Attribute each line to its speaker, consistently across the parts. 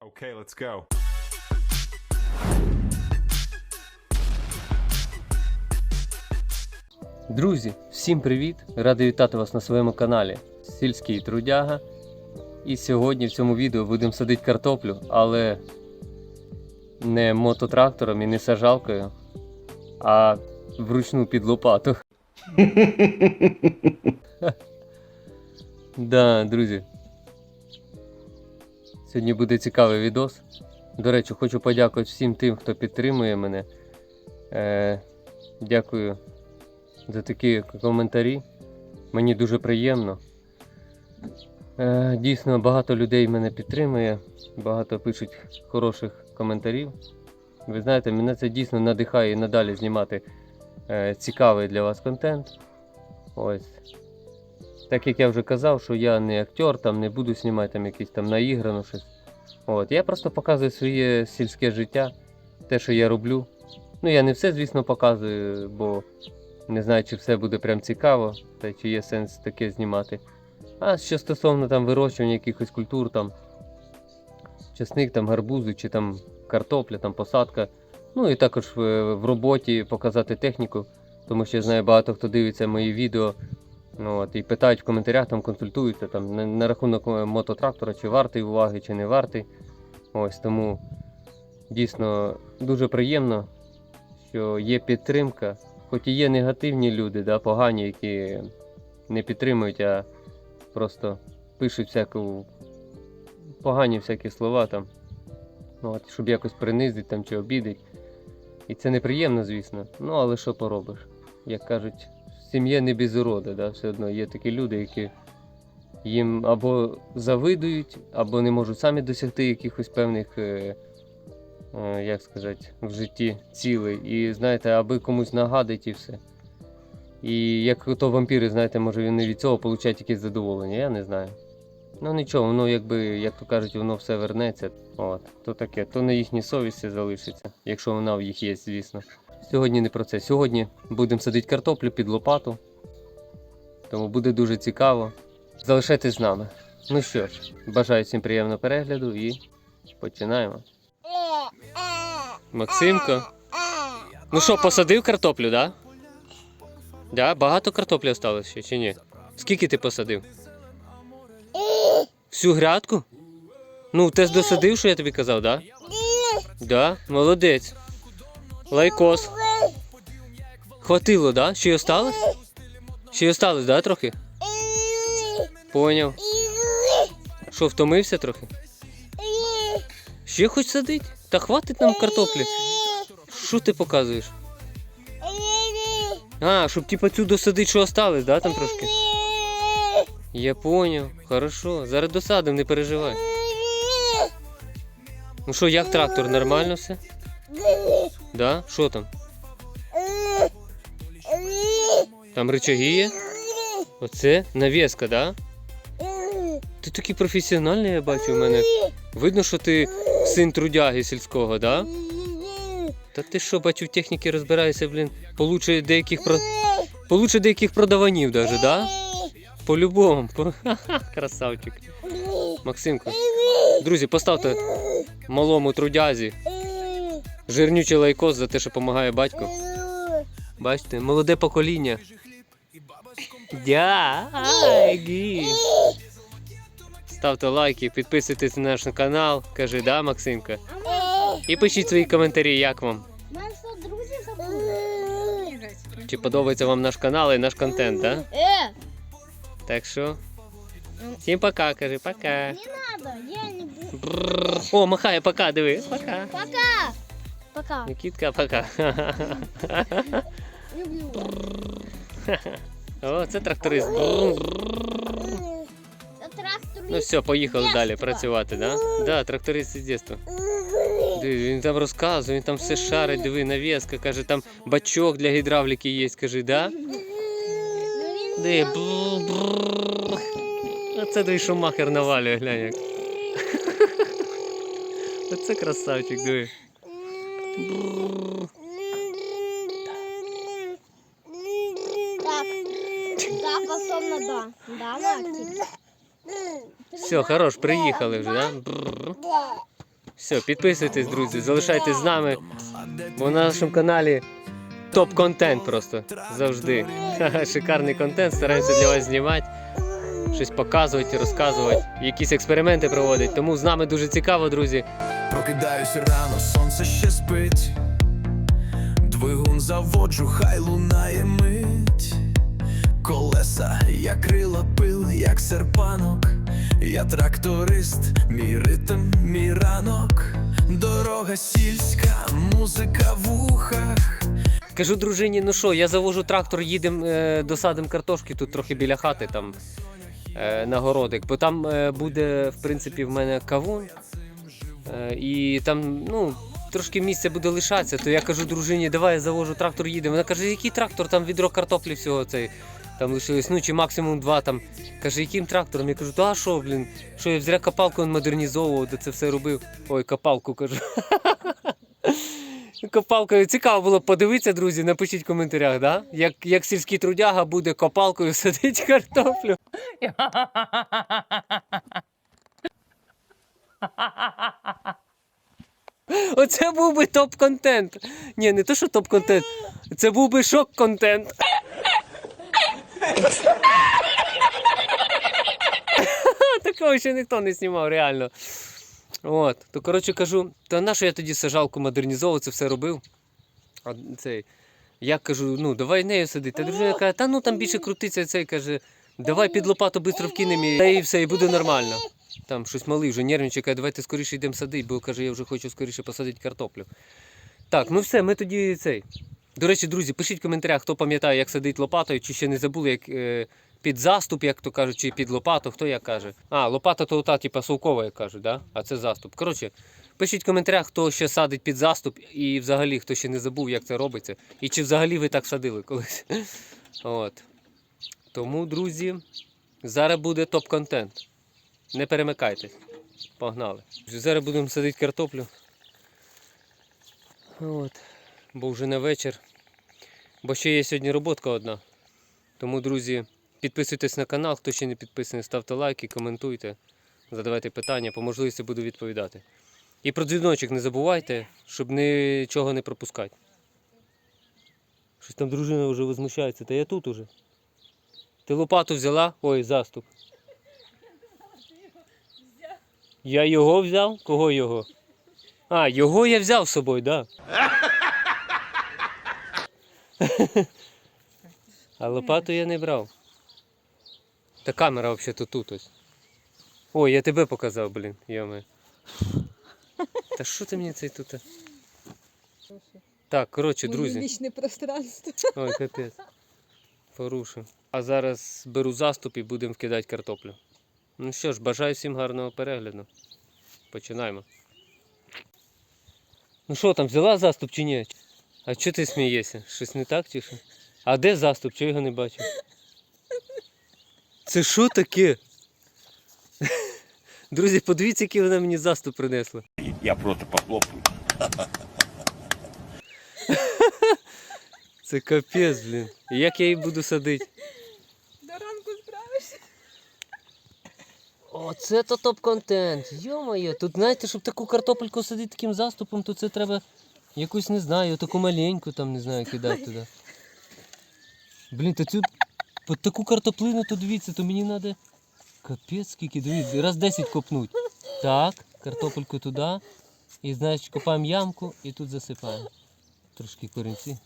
Speaker 1: Okay, let's go.
Speaker 2: Друзі, всім привіт! Радий вітати вас на своєму каналі Сільський Трудяга. І сьогодні в цьому відео будемо садити картоплю, але не мототрактором і не сажалкою, а вручну під лопату. да, друзі. Сьогодні буде цікавий відос. До речі, хочу подякувати всім тим, хто підтримує мене. Е, дякую за такі коментарі. Мені дуже приємно. Е, дійсно, багато людей мене підтримує, багато пишуть хороших коментарів. Ви знаєте, мене це дійсно надихає і надалі знімати е, цікавий для вас контент. Ось. Так як я вже казав, що я не актер, там не буду знімати там якісь там наіграно щось. От. Я просто показую своє сільське життя, те, що я роблю. Ну, я не все, звісно, показую, бо не знаю, чи все буде прям цікаво, та чи є сенс таке знімати. А що стосовно там вирощування якихось культур, там часник, там гарбузи, чи там картопля, там посадка. Ну і також в, роботі показати техніку, тому що я знаю багато хто дивиться мої відео. Ну, от, і питають в коментарях, там консультуються там, на, на рахунок е, мототрактора, чи вартий уваги, чи не вартий. Ось тому дійсно дуже приємно, що є підтримка. Хоч і є негативні люди, да, погані, які не підтримують, а просто пишуть всяку погані всякі слова там. От, щоб якось принизити там чи обідати. І це неприємно, звісно. Ну, але що поробиш? Як кажуть, сім'я не без уроди, да? все одно є такі люди, які їм або завидують, або не можуть самі досягти якихось певних. Е, е, як сказати, в житті цілий. І знаєте, аби комусь нагадить і все. І як то вампіри, знаєте, може вони від цього получають якесь задоволення, я не знаю. Ну нічого, воно якби, як то кажуть, воно все вернеться. От, то таке, то на їхній совісті залишиться, якщо вона в їх є, звісно. Сьогодні не про це. Сьогодні будемо садити картоплю під лопату. Тому буде дуже цікаво. Залишайтесь з нами. Ну що ж, бажаю всім приємного перегляду і починаємо. Максимко. Ну що, посадив картоплю, да? Да? Багато картоплі осталось ще чи ні? Скільки ти посадив? Всю грядку? Ну, ти досадив, що я тобі казав, да? Да? Молодець. Лайкос. Хватило, да? Ще й осталось? Ще й осталось, да, трохи? Поняв. Що, втомився трохи? Ще хоч садить? Та хватить нам картоплі. Що ти показуєш? А, щоб типа цю досадить, що осталось, да, там трошки? Я поняв. Хорошо. Зараз досадим, не переживай. Ну що, як трактор? Нормально все? Да? Що там? Там рычаги є? Оце навіска, да? Ти такий професіональний, я бачу в мене. Видно, що ти син трудяги сільського, да? Та ти що, бачу, в техніці розбираєшся, блін, получше деяких про... получше деяких продаванів даже, да? По-любому. По... Красавчик. Максимко. Друзі, поставте малому трудязі жирнючий лайкос за те, що допомагає батьку. Бачите, молоде покоління. Дягі. Ставте лайки, підписуйтесь на наш канал. Кажи, да, Максимка? І пишіть свої коментарі, як вам. Чи подобається вам наш канал і наш контент, да? Так що. Всім пока, кажи, пока.
Speaker 3: не надо, я не буду.
Speaker 2: О, махає, пока, диви. Пока.
Speaker 3: Пока. Пока.
Speaker 2: Нікітка, пока.
Speaker 3: Люблю.
Speaker 2: О, це тракторист.
Speaker 3: Це трактор.
Speaker 2: Ну все, поїхали
Speaker 3: Дєтства.
Speaker 2: далі працювати, да? Да, тракторист із дитинства. Диви, він там розказує, він там все шарить, диви, навіска, каже, там бачок для гідравліки є, скажи, да? Диви, бррр. Оце той шумахер навалює, глянь як. Оце красавчик, диви. Все, хорош, приїхали вже, да? Все, підписуйтесь, друзі, залишайтесь з нами. Бо на нашому каналі топ-контент просто завжди. Шикарний контент, стараємося для вас знімати, щось показувати, розказувати, якісь експерименти проводити. Тому з нами дуже цікаво, друзі.
Speaker 1: Прокидаюсь рано, сонце ще спить. Двигун заводжу, хай лунає мить. Колеса, як крила пил, як серпанок. Я тракторист, мій ритм, мій ранок. Дорога сільська, музика в ухах.
Speaker 2: Кажу дружині, ну що, я завожу трактор, їдемо, е, досадимо картошки тут трохи біля хати, там е, на городик. Бо там е, буде, в принципі, в мене кавун. Е, і там, ну, трошки місця буде лишатися. То я кажу дружині, давай я завожу трактор, їдемо. Вона каже, який трактор? Там відро картоплі всього цей. Там лишилось, ну чи максимум два там. Каже, яким трактором? Я кажу, та що, блін, що я взяв копалку модернізовував, де це все робив. Ой, копалку кажу. Копалкою цікаво було подивитися, друзі. Напишіть в коментарях, да? як, як сільський трудяга буде копалкою садити картоплю. Оце був би топ-контент. Ні, не то, що топ-контент. Це був би шок-контент. Такого ще ніхто не знімав, реально. От, то коротше кажу, та на що я тоді сажалку модернізовував, це все робив. А цей, я кажу, ну давай нею садити. Та дружина каже, та ну там більше крутиться цей каже, давай під лопату швидко вкинемо і все, і буде нормально. Там щось малий вже нервничає, каже, давайте скоріше йдемо садити, бо каже, я вже хочу скоріше посадити картоплю. Так, ну все, ми тоді цей. До речі, друзі, пишіть в коментарях, хто пам'ятає, як садить лопатою, чи ще не забули, як е, під заступ, як то кажуть, чи під лопату, хто як каже. А, лопата то та, типа совкова, як кажуть, да? а це заступ. Коротше, пишіть в коментарях, хто ще садить під заступ, і взагалі хто ще не забув, як це робиться. І чи взагалі ви так садили колись. От. Тому, друзі, зараз буде топ-контент. Не перемикайтесь. Погнали. Зараз будемо садити картоплю. От. Бо вже на вечір. Бо ще є сьогодні роботка одна. Тому, друзі, підписуйтесь на канал, хто ще не підписаний, ставте лайки, коментуйте, задавайте питання, по можливості буду відповідати. І про дзвіночок не забувайте, щоб нічого не пропускати. Щось там дружина вже возмущається, та я тут уже. Ти лопату взяла? Ой, заступ. Я його взяв? Кого його? А, його я взяв з собою, так. Да. А лопату я не брав. Та камера взагалі тут ось. Ой, я тебе показав, блін, йоме. Та що ти мені цей тут? Так, коротше, друзі.
Speaker 4: лічне пространство.
Speaker 2: Ой, капець. Порушив. А зараз беру заступ і будемо вкидати картоплю. Ну що ж, бажаю всім гарного перегляду. Починаємо. Ну що там, взяла заступ чи ні? А чого ти смієшся? Щось не так чи що? А де заступ? Чого його не бачу? Це що таке? Друзі, подивіться, який вона мені заступ принесла.
Speaker 5: Я просто похлопаю.
Speaker 2: Це капець, блін. Як я її буду садити?
Speaker 4: До ранку справишся.
Speaker 2: Оце то топ-контент. Йо-моє, тут знаєте, щоб таку картопельку садити таким заступом, то це треба якусь, не знаю, таку маленьку там, не знаю, кидати туди. Блін, то цю по таку картоплину, то дивіться, то мені треба. Капець скільки, дивіться, раз 10 копнуть. Так, картопельку туди. І знаєш, копаємо ямку і тут засипаємо. Трошки корінці.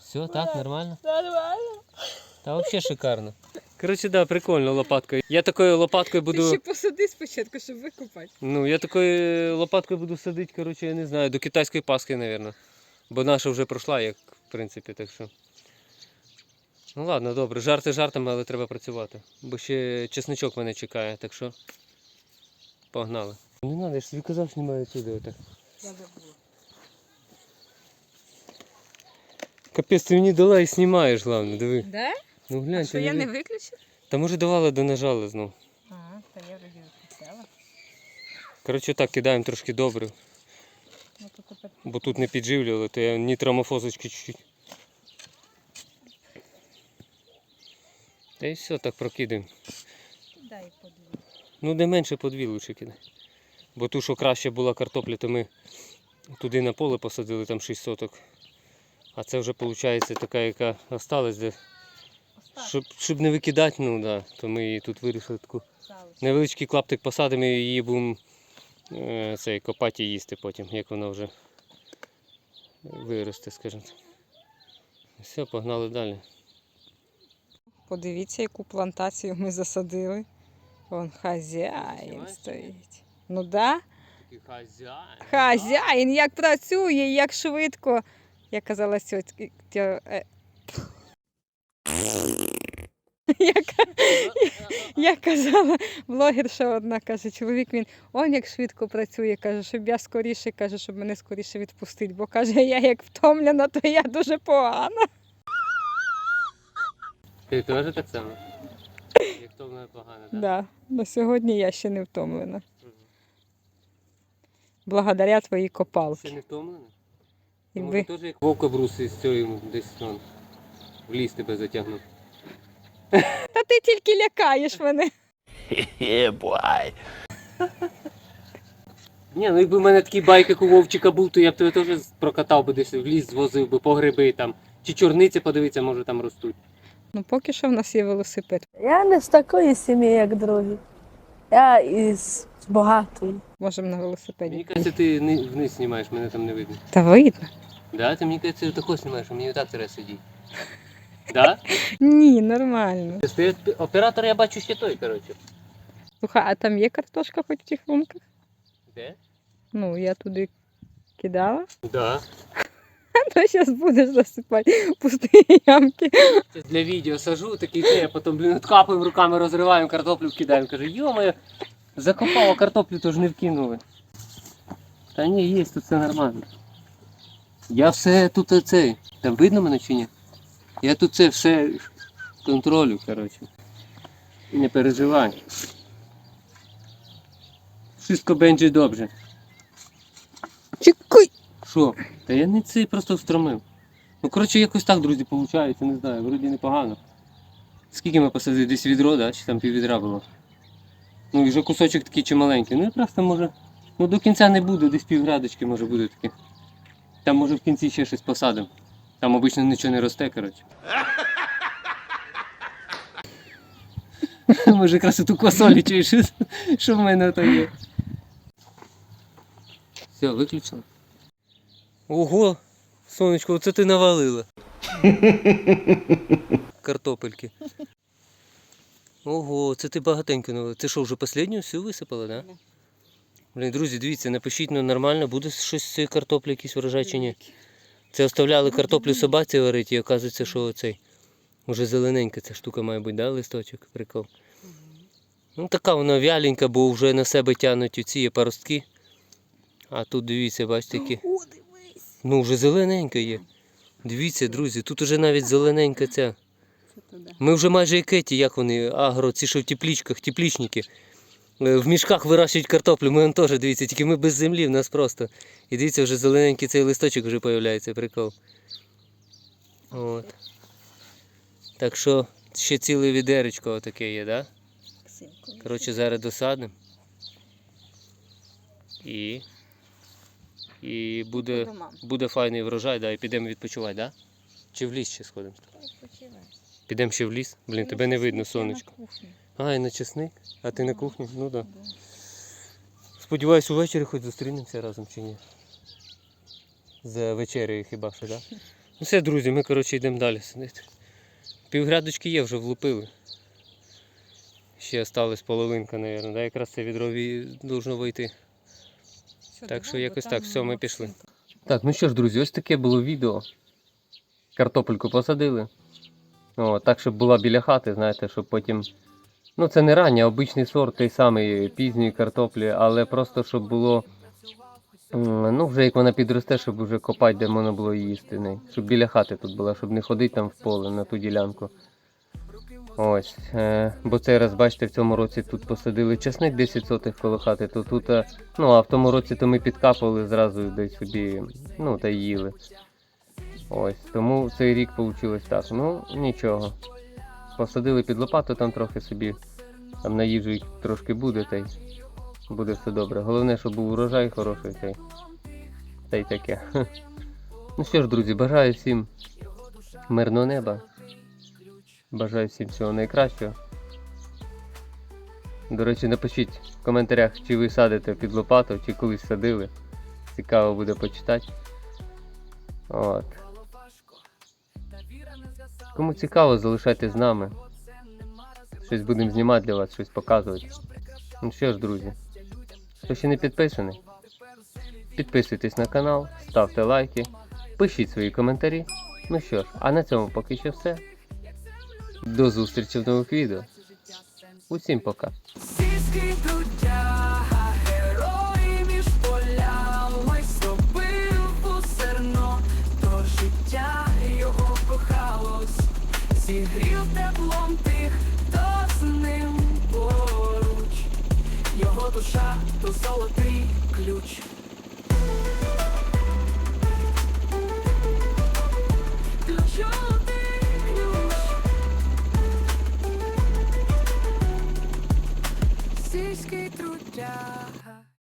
Speaker 2: Все, так, нормально?
Speaker 4: Нормально.
Speaker 2: Та взагалі шикарно. Коротше, да, прикольно лопаткою. Я такою лопаткою буду.
Speaker 4: Ти ще посади спочатку, щоб викопати.
Speaker 2: Ну, я такою лопаткою буду садити, коротше, я не знаю, до китайської паски, мабуть. Бо наша вже пройшла, як в принципі, так що. Ну ладно, добре, жарти жартами, але треба працювати. Бо ще чесничок мене чекає, так що. Погнали. Не треба, я ж тобі казав, знімаю сюди отак. Капець, ти мені дала і знімаєш, головне, диви.
Speaker 4: Да?
Speaker 2: Ну глянь,
Speaker 4: Що я не виключила?
Speaker 2: Та може давала до нажала знов.
Speaker 4: А, та я вже виключала.
Speaker 2: Коротше так, кидаємо трошки добре,
Speaker 4: Ну то тепер
Speaker 2: бо тут не підживлювали, то я нітромофозочки чуть-чуть. Та і все, так прокидаємо.
Speaker 4: дай подивитися.
Speaker 2: Ну, де менше по дві лучше кидай. Бо ту, що краще була картопля, то ми туди на поле посадили там 6 соток. А це вже виходить така, яка осталась, де, щоб, щоб не викидати, ну да, то ми її тут вирішили таку невеличкий клаптик посадимо і її будемо е, цей, копати і їсти потім, як вона вже виросте, скажімо. так. Все, погнали далі.
Speaker 4: Подивіться, яку плантацію ми засадили. Вон хазяїн стоїть. Ну да?
Speaker 2: Хазяїн.
Speaker 4: Хазяїн, як працює, як швидко. Як казала сьоть, як, як казала блогерша одна, каже, чоловік він он як швидко працює, каже, щоб я скоріше, каже, щоб мене скоріше відпустить, бо каже, я як втомлена, то я дуже погана.
Speaker 2: Ти теж так само? Як то вона погано, так?
Speaker 4: Да, на сьогодні я ще не втомлена. Благодаря твоїй
Speaker 2: Ще
Speaker 4: копалці.
Speaker 2: не втомлена?
Speaker 4: Якби...
Speaker 2: Може теж як вовка бруси з цією десь он, в ліс тебе затягнув.
Speaker 4: Та ти тільки лякаєш мене.
Speaker 2: Ні, ну якби в мене такий байк, як у Вовчика був, то я б тебе теж прокатав би десь в ліс, звозив би по гриби там. Чи чорниці подивитися, може там ростуть.
Speaker 4: Ну поки що в нас є велосипед.
Speaker 5: Я не з такої сім'ї, як другі. Я із багатої.
Speaker 4: Можемо на велосипеді.
Speaker 2: Мені кажеться, ти ни- вниз знімаєш, мене там не видно.
Speaker 4: Та видно.
Speaker 2: Да? Ти мені кажеться, тако знімаєш, а мені так треба сидіти. Да?
Speaker 4: Ні, нормально.
Speaker 2: Оператор я бачу ще той, коротше.
Speaker 4: Слухай, а там є картошка хоч в тих лунках?
Speaker 2: Де?
Speaker 4: Ну, я туди кидала,
Speaker 2: Да.
Speaker 4: то зараз будеш засипати пусті ямки.
Speaker 2: Для відео сажу, такий те, потім, блін, откапуємо руками, розриваємо картоплю, вкидаємо. Каже, йо-моє, закопав, а картоплю то ж не вкинули. Та ні, є, тут все нормально. Я все тут оцей. Там видно мене чи ні? Я тут це все контролю, коротше. Не переживай. Wszystko będzie добре.
Speaker 4: Чекай!
Speaker 2: Що? Та я не цей просто встромив. Ну, коротше, якось так, друзі, виходить, не знаю, вроді непогано. Скільки ми посадили? Десь відро, да? чи там піввідра було? Ну, і вже кусочок такий чималенький. Ну, я просто може. Ну, до кінця не буде, десь півградочки може буде таке. Там може в кінці ще щось посадимо. Там обично нічого не росте, коротше. Може якраз ту квасолі чуєш, що в мене то є. Все, виключено. Ого, сонечко, оце ти навалила. Картопельки. Ого, це ти багатенько навалила. Ти що, вже останню всю висипала? Да? Блін, друзі, дивіться, напишіть, ну нормально, буде щось з цієї картоплі, якийсь врожай чи ні. Це оставляли картоплю собаці варити, і оказується, що оцей. Уже зелененька ця штука має бути, да, листочок, прикол. Ну така вона вяленька, бо вже на себе тягнуть ці паростки. А тут дивіться, бачите, які. Ну, вже зелененька є. Дивіться, друзі, тут уже навіть зелененька ця. Ми вже майже як еті, як вони, агро, ці що в теплічках, теплічники. Е, В мішках вирощують картоплю, ми он теж, дивіться, тільки ми без землі, в нас просто. І дивіться, вже зелененький цей листочок вже з'являється, прикол. От. Так що ще ціле відеречко отаке є? Да? Коротше, зараз досадимо. І. І буде, буде файний врожай, да, і підемо відпочивати, да? Чи в ліс ще сходимо? Підемо ще в ліс? Блін, тебе не видно, сонечко. А, і на чесник? А ти на кухні? Ну так. Да. Сподіваюсь, увечері хоч зустрінемося разом чи ні. За вечерею хіба що, так? Да? Ну все, друзі, ми коротше йдемо далі сидіти. Півгрядочки є, вже влупили. Ще осталась половинка, мабуть, да? якраз це відро ві- должно вийти. Так що якось так, все, ми пішли. Так, ну що ж, друзі, ось таке було відео. Картопельку посадили. О, так, щоб була біля хати, знаєте, щоб потім. Ну, це не рання, обичний сорт, той самий пізньої картоплі, але просто щоб було. Ну, вже як вона підросте, щоб вже копати, де можна було їсти. Не? Щоб біля хати тут була, щоб не ходити там в поле на ту ділянку. Ось. Е, бо цей раз, бачите, в цьому році тут посадили часник 10 сотих коло хати, то тут, е, ну а в тому році то ми підкапали зразу десь собі, ну та їли. Ось, тому цей рік вийшло так. Ну, нічого. Посадили під лопату там трохи собі, там на їжу трошки буде, та й буде все добре. Головне, щоб був урожай хороший та й, та й таке. Ну що ж, друзі, бажаю всім мирного неба. Бажаю всім всього найкращого. До речі, напишіть в коментарях, чи ви садите під лопату, чи колись садили. Цікаво буде почитати. От. Кому цікаво, залишайтесь з нами. Щось будемо знімати для вас, щось показувати. Ну що ж, друзі, хто ще не підписаний, підписуйтесь на канал, ставте лайки, пишіть свої коментарі. Ну що ж, а на цьому поки що все. До зустрічі в нових відео. Усім пока.